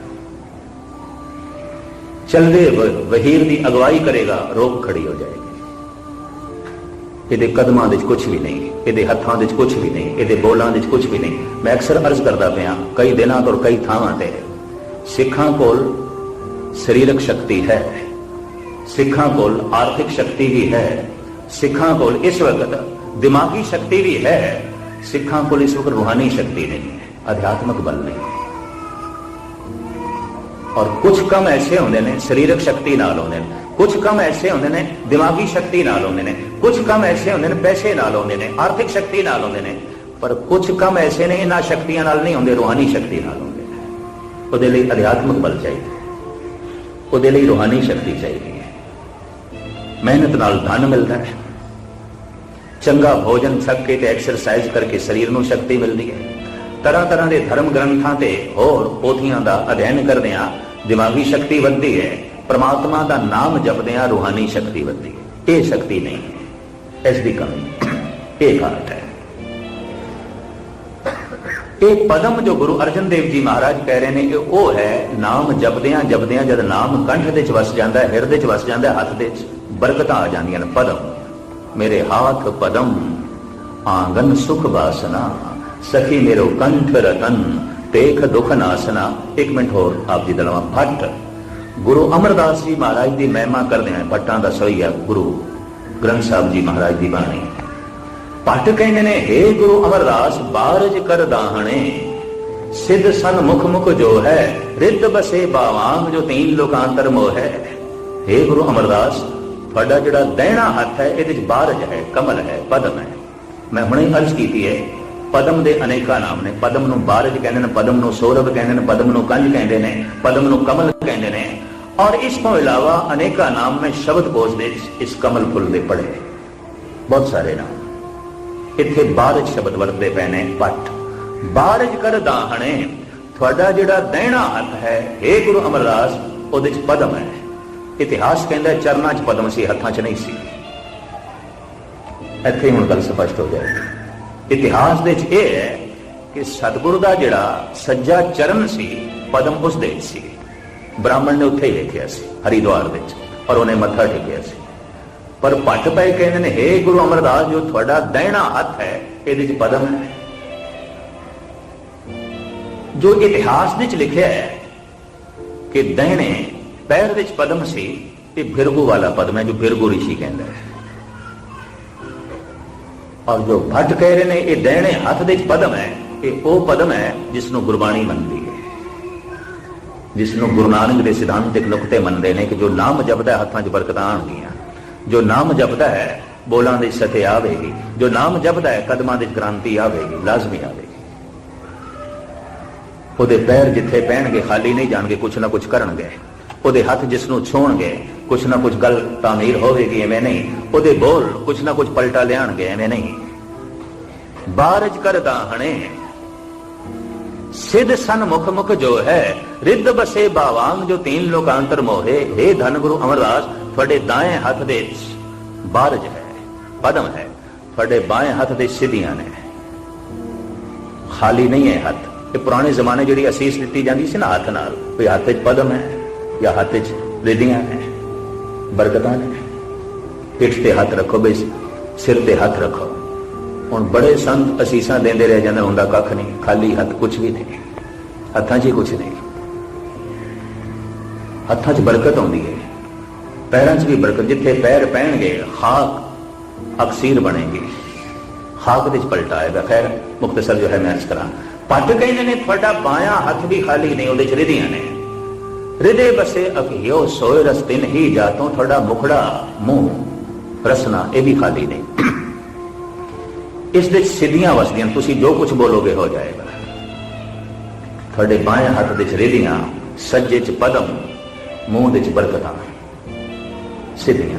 ਚਲਦੇ ਵਹੀਰ ਦੀ ਅਗਵਾਈ ਕਰੇਗਾ, ਰੋਕ ਖੜੀ ਹੋ ਜਾਏਗੀ। ਇਹਦੇ ਕਦਮਾਂ ਵਿੱਚ ਕੁਝ ਵੀ ਨਹੀਂ, ਇਹਦੇ ਹੱਥਾਂ ਵਿੱਚ ਕੁਝ ਵੀ ਨਹੀਂ, ਇਹਦੇ ਬੋਲਾਂ ਵਿੱਚ ਕੁਝ ਵੀ ਨਹੀਂ। ਮੈਂ ਅਕਸਰ ਅਰਜ਼ ਕਰਦਾ ਪਿਆ, ਕਈ ਦਿਨਾਂ ਤੋਂ ਕਈ ਥਾਵਾਂ ਤੇ। ਸਿੱਖਾਂ ਕੋਲ ਸਰੀਰਕ ਸ਼ਕਤੀ ਹੈ, ਸਿੱਖਾਂ ਕੋਲ ਆਰਥਿਕ ਸ਼ਕਤੀ ਵੀ ਹੈ, ਸਿੱਖਾਂ ਕੋਲ ਇਸ ਵਕਤ ਦਿਮਾਗੀ ਸ਼ਕਤੀ ਵੀ ਹੈ, ਸਿੱਖਾਂ ਕੋਲ ਇਸ ਵਕਤ ਰੂਹਾਨੀ ਸ਼ਕਤੀ ਨਹੀਂ ਹੈ ਅਧਿਆਤਮਕ ਬਲ ਨਹੀਂ। ਔਰ ਕੁਝ ਕੰਮ ਐਸੇ ਹੁੰਦੇ ਨੇ, ਸਰੀਰਕ ਸ਼ਕਤੀ ਨਾਲ ਹੁੰਦੇ ਨੇ ਕੁਝ ਕੰਮ ਐਸੇ ਹੁੰਦੇ ਨੇ, ਦਿਮਾਗੀ ਸ਼ਕਤੀ ਨਾਲ ਹੁੰਦੇ ਨੇ ਕੁਝ ਕੰਮ ਐਸੇ ਹੁੰਦੇ ਨੇ, ਪੈਸੇ ਨਾਲ ਹੁੰਦੇ ਨੇ, ਆਰਥਿਕ ਸ਼ਕਤੀ ਨਾਲ ਹੁੰਦੇ ਨੇ, ਪਰ ਕੁਝ ਕੰਮ ਐਸੇ ਨੇ, ਇਹਨਾਂ ਸ਼ਕਤੀਆਂ ਨਾਲ ਨਹੀਂ ਹੁੰਦੇ ਰੂਹਾਨੀ ਸ਼ਕਤੀ ਨਾਲ ਹੁੰਦੇ ਉਹਦੇ ਲਈ ਅਧਿਆਤਮਕ ਬਲ ਚਾਹੀਦਾ ਉਹਦੇ ਲਈ ਰੂਹਾਨੀ ਸ਼ਕਤੀ ਚਾਹੀਦੀ ਹੈ। ਮਿਹਨਤ ਨਾਲ ਧਨ ਮਿਲਦਾ ਹੈ। ਚੰਗਾ ਭੋਜਨ ਛਕ ਕੇ ਤੇ ਐਕਸਰਸਾਈਜ਼ ਕਰਕੇ ਸਰੀਰ ਨੂੰ ਸ਼ਕਤੀ ਮਿਲਦੀ ਹੈ। ਤਰ੍ਹਾਂ ਤਰ੍ਹਾਂ ਦੇ ਧਰਮ ਗ੍ਰੰਥਾਂ ਤੇ ਹੋਰ ਪੋਥੀਆਂ ਦਾ ਅਧਿਐਨ ਕਰਦਿਆਂ ਦਿਮਾਗੀ ਸ਼ਕਤੀ ਵੱਧਦੀ ਹੈ। ਪਰਮਾਤਮਾ ਦਾ ਨਾਮ ਜਪਦਿਆਂ ਰੂਹਾਨੀ ਸ਼ਕਤੀ ਵੱਧਦੀ ਹੈ ਇਹ ਸ਼ਕਤੀ ਨਹੀਂ ਹੈ ਇਸ ਦੀ ਕਮੀ। ਇਹ ਘਾਟ ਹੈ। ਇਹ ਪਦਮ ਜੋ ਗੁਰੂ ਅਰਜਨ ਦੇਵ ਜੀ ਮਹਾਰਾਜ ਕਹਿ ਰਹੇ ਨੇ ਇਹ ਉਹ ਹੈ ਨਾਮ ਜਪਦਿਆਂ ਜਪਦਿਆਂ ਜਦ ਨਾਮ ਕੰਠ ਦੇ ਚ ਵਸ ਜਾਂਦਾ ਹੈ ਹਿਰਦੇ ਚ ਵਸ ਜਾਂਦਾ ਹੈ ਹੱਥ ਦੇ ਚ ਬਰਕਤਾਂ ਆ ਜਾਂਦੀਆਂ ਨੇ। ਪਦਮ, ਮੇਰੇ ਹਾਥ ਪਦਮ, ਆਂਗਨ ਸੁਖ ਵਾਸਨਾ, ਸਖੀ ਮੇਰੋ ਕੰਠ ਰਤਨ ਦੇਖ ਦੁਖ ਨਾਸਨਾ। ਇੱਕ ਮਿੰਟ ਹੋਰ ਆਪ ਜੀ ਦਲਵਾ ਭੱਟ ਗੁਰੂ ਅਮਰਦਾਸ ਜੀ ਮਹਾਰਾਜ ਦੀ ਮਹਿਮਾ ਕਰਦੇ ਹਨ ਭੱਟਾਂ ਦਾ ਸਹੀਆ ਗੁਰੂ ਗ੍ਰੰਥ ਸਾਹਿਬ ਜੀ ਮਹਾਰਾਜ ਦੀ ਬਾਣੀ। ਪੱਟ ਕਹਿੰਦੇ ਨੇ हे ਗੁਰੂ ਅਮਰਦਾਸ, ਬਾਰਜ ਕਰ ਦਾਹਣੇ। ਸਿੱਧ ਸਨ ਮੁਖ ਮੁਖ ਜੋ ਹੈ, ਰਿੱਧ ਬਸੇ ਬਾਵਾਂਗ ਜੋ ਤੀਨ ਲੋਕਾਂਤਰ ਮੋਹ ਹੈ। हे ਗੁਰੂ ਅਮਰਦਾਸ, ਤੁਹਾਡਾ ਜਿਹੜਾ ਦਹਿਣਾ ਹੱਥ ਹੈ, ਇਹਦੇ ਵਿੱਚ ਬਾਰਜ ਹੈ, ਕਮਲ ਹੈ, ਪਦਮ ਹੈ। ਮੈਂ ਹੁਣੇ ਅਰਜ਼ ਕੀਤੀ ਹੈ, ਪਦਮ ਦੇ ਅਨੇਕਾਂ ਨਾਮ ਨੇ। ਪਦਮ ਨੂੰ ਬਾਰਜ ਕਹਿੰਦੇ ਨੇ, ਪਦਮ ਨੂੰ ਸੌਰਭ ਕਹਿੰਦੇ ਨੇ, ਪਦਮ ਨੂੰ ਕੰਜ ਕਹਿੰਦੇ ਨੇ, ਪਦਮ ਨੂੰ ਕਮਲ ਕਹਿੰਦੇ ਨੇ। ਔਰ ਇਸ ਤੋਂ ਇਲਾਵਾ ਅਨੇਕਾਂ ਨਾਮ ਮੈਂ ਸ਼ਬਦ ਕੋਸ਼ ਦੇ ਇਸ ਕਮਲ ਫੁੱਲ ਦੇ ਪੜੇ ਬਹੁਤ ਸਾਰੇ ਨਾਮ। ਇੱਥੇ ਬਾਰਜ ਸ਼ਬਦ ਵਰਤਦੇ ਪਏ ਨੇ ਪੱਟ ਬਾਰਜ ਕਰਦਾ ਦਾਹਣੇ, ਤੁਹਾਡਾ ਜਿਹੜਾ ਦਹਿਣਾ ਹੱਥ ਹੈ ਏ ਗੁਰੂ ਅਮਰਦਾਸ, ਉਹਦੇ ਚ ਪਦਮ ਹੈ। ਇਤਿਹਾਸ ਕਹਿੰਦਾ ਚਰਨਾਂ 'ਚ ਪਦਮ ਸੀ, ਹੱਥਾਂ 'ਚ ਨਹੀਂ ਸੀ। ਇੱਥੇ ਹੁਣ ਗੱਲ ਸਪਸ਼ਟ ਹੋ ਜਾਏਗੀ। ਇਤਿਹਾਸ ਦੇ 'ਚ ਇਹ ਹੈ ਕਿ ਸਤਿਗੁਰੂ ਦਾ ਜਿਹੜਾ ਸੱਜਾ ਚਰਨ ਸੀ, ਪਦਮ ਉਸ ਦੇ ਸੀ। ਬ੍ਰਾਹਮਣ ਨੇ ਉੱਥੇ ਹੀ ਵੇਖਿਆ ਸੀ, ਹਰੀਦੁਆਰ ਵਿੱਚ, ਪਰ ਉਹਨੇ ਮੱਥਾ ਟੇਕਿਆ ਸੀ। ਪਰ ਪੱਟ ਪਏ ਕਹਿੰਦੇ ਨੇ हे ਗੁਰੂ ਅਮਰਦਾਸ, ਜੋ ਤੁਹਾਡਾ ਦਹਿਣਾ ਹੱਥ ਹੈ, ਇਹਦੇ 'ਚ ਪਦਮ ਹੈ। ਜੋ ਇਤਿਹਾਸ ਵਿੱਚ ਲਿਖਿਆ ਹੈ ਕਿ ਦਹਿਣੇ ਪੈਰ ਵਿੱਚ ਪਦਮ ਸੀ, ਇਹ ਬਿਰਗੂ ਵਾਲਾ ਪਦਮ ਹੈ, ਜੋ ਬਿਰਗੂ ਰਿਸ਼ੀ ਕਹਿੰਦਾ ਹੈ। ਔਰ ਜੋ ਭੱਟ ਕਹਿ ਰਹੇ ਨੇ, ਇਹ ਦਹਿਣੇ ਹੱਥ ਦੇ ਵਿੱਚ ਪਦਮ ਹੈ, ਇਹ ਉਹ ਪਦਮ ਹੈ ਜਿਸ ਨੂੰ ਗੁਰਬਾਣੀ ਮੰਨਦੀ ਜਿਸ ਨੂੰ ਗੁਰੂ ਨਾਨਕ ਦੇ ਸਿਧਾਂਤਿਕ ਨੁਕਤੇ ਮੰਨਦੇ ਨੇ ਕਿ ਜੋ ਨਾਮ ਜਪਦਾ ਹੱਥਾਂ 'ਚ ਬਰਕਤਾਂ ਆਉਣਗੀਆਂ ਜੋ ਨਾਮ ਜਪਦਾ ਹੈ, ਬੋਲਾਂ ਦੇ ਸਤੇ ਆਵੇਗੀ। ਜੋ ਨਾਮ ਜਪਦਾ ਹੈ, ਕਦਮਾਂ ਦੇ ਕ੍ਰਾਂਤੀ ਆਵੇਗੀ, ਲਾਜ਼ਮੀ ਆਵੇਗੀ। ਉਹਦੇ ਪੈਰ ਜਿੱਥੇ ਪੈਣਗੇ, ਖਾਲੀ ਨਹੀਂ ਜਾਣਗੇ, ਕੁਛ ਨਾ ਕੁਛ ਕਰਨਗੇ। ਉਹਦੇ ਹੱਥ ਜਿਸ ਨੂੰ ਛੋਣਗੇ ਕੁਛ ਨਾ ਕੁਛ ਗੱਲ ਤਾਮੀਰ ਹੋਵੇਗੀ, ਐਵੇਂ ਨਹੀਂ। ਉਹਦੇ ਬੋਲ ਕੁਛ ਨਾ ਕੁਛ ਪਲਟਾ ਲਿਆਣਗੇ, ਐਵੇਂ ਨਹੀਂ। ਬਾਰਜ ਕਰਦਾ ਹਣੇ सिद्ध सन मुख जो है, रिद्ध बसे बावांग जो तीन लोग अंतर मोहे, हे धन गुरु अमरदास फड़े दाएँ हाथ दे बारज है, पदम है फड़े बाएँ हाथ दे सिद्धियाँ ने। खाली नहीं है हथ ਇਹ पुराने जमाने ਜਿਹੜੀ ਅਸੀਸ ਦਿੱਤੀ जाती ਸੀ ਨਾ ਹੱਥ ਨਾਲ ਕੋਈ ਹੱਥ 'ਚ ਪਦਮ ਹੈ ਜਾਂ हथ 'ਚ ਰਿੱਧੀਆਂ ਨੇ ਬਰਕਤਾਂ ਨੇ ਪਿੱਠ ਤੇ ਹੱਥ ਰੱਖੋ ਬਈ ਸਿਰ ਤੇ ਹੱਥ ਰੱਖੋ ਹੁਣ ਬੜੇ ਸੰਤ ਅਸੀਸਾਂ ਦਿੰਦੇ ਰਹਿ ਜਾਂਦੇ, ਹੁੰਦਾ ਕੱਖ ਨਹੀਂ, ਖਾਲੀ ਹੱਥ ਕੁਝ ਵੀ ਨਹੀਂ, ਹੱਥਾਂ 'ਚ ਹੀ ਕੁਝ ਨਹੀਂ। ਹੱਥਾਂ 'ਚ ਬਰਕਤ ਆਉਂਦੀ ਹੈ, ਪੈਰਾਂ 'ਚ ਵੀ ਬਰਕਤ, ਜਿੱਥੇ ਪੈਰ ਪੈਣਗੇ ਖਾਕ ਅਕਸੀਰ ਬਣੇਗੀ। ਖਾਕ ਵਿੱਚ ਪਲਟਾ ਆਏਗਾ, ਖੈਰ ਮੁਖਤਸਰ ਜੋ ਹੈ ਮੈਂ ਅਰਜ਼ ਕਰਾਂ। ਪੱਟ ਕਹਿੰਦੇ ਨੇ, ਤੁਹਾਡਾ ਬਾਇਆ ਹੱਥ ਵੀ ਖਾਲੀ ਨਹੀਂ ਉਹਦੇ 'ਚ ਰਿਧੀਆਂ ਨੇ। ਰਿਦੇ ਬਸੇ ਅਕਿਓ ਸੋਏ ਰਸਤੇ ਨਹੀਂ ਜਾਤੋਂ, ਤੁਹਾਡਾ ਮੁਖੜਾ ਮੂੰਹ ਰਸਨਾ, ਇਹ ਵੀ ਖਾਲੀ ਨਹੀਂ ਇਸ ਦੇ ਸਿੱਧੀਆਂ ਵਸਦੀਆਂ ਤੁਸੀਂ ਜੋ ਕੁਝ ਬੋਲੋਗੇ ਹੋ ਜਾਏਗਾ। ਤੁਹਾਡੇ ਬਾएं ਹੱਥ ਦੇ ਰੇਲੀਆਂ ਸੱਜੇ ਚ ਪਦਮ, ਮੂੰਹ ਦੇ ਚ ਬਰਕਤਾਂ। ਸਿੱਧੀਆਂ।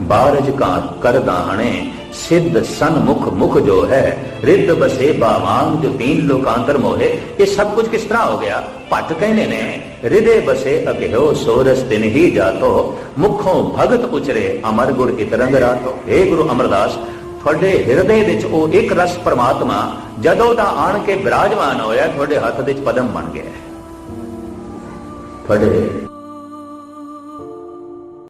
ਬਾਰਜ ਕਾ ਕਰਦਾ ਹਣੇ, ਸਿੱਧ ਸਨ ਮੁਖ ਜੋ ਹੈ, ਰਿੱਧ ਬਸੇ ਬਾਵਾਂਗ ਜੋ ਤੀਨ ਲੋਕਾਂਤਰ ਮੋਹੇ। ਇਹ ਸਭ ਕੁਝ ਕਿਸ ਤਰ੍ਹਾਂ ਹੋ ਗਿਆ? ਭੱਟ ਕਹਿੰਦੇ ਨੇ, ਰਿਦੇ ਬਸੇ ਅਗਿਓ ਸੋਰਸ ਤਿਨ ਹੀ ਜਾਤੋ, ਮੁਖੋਂ ਭਗਤ ਉਚਰੇ ਅਮਰ ਗੁਰ ਇਤਰੰਗ ਰਾਤੋ। ਏ ਗੁਰੂ ਅਮਰਦਾਸ ਤੁਹਾਡੇ ਹਿਰਦੇ ਵਿੱਚ ਉਹ ਇੱਕ ਰਸ ਪਰਮਾਤਮਾ ਜਦੋਂ ਦਾ ਆਣ ਕੇ ਬਿਰਾਜਮਾਨ ਹੋਇਆ, ਤੁਹਾਡੇ ਹੱਥ ਦੇ ਵਿੱਚ ਪਦਮ ਬਣ ਗਿਆ। ਤੁਹਾਡੇ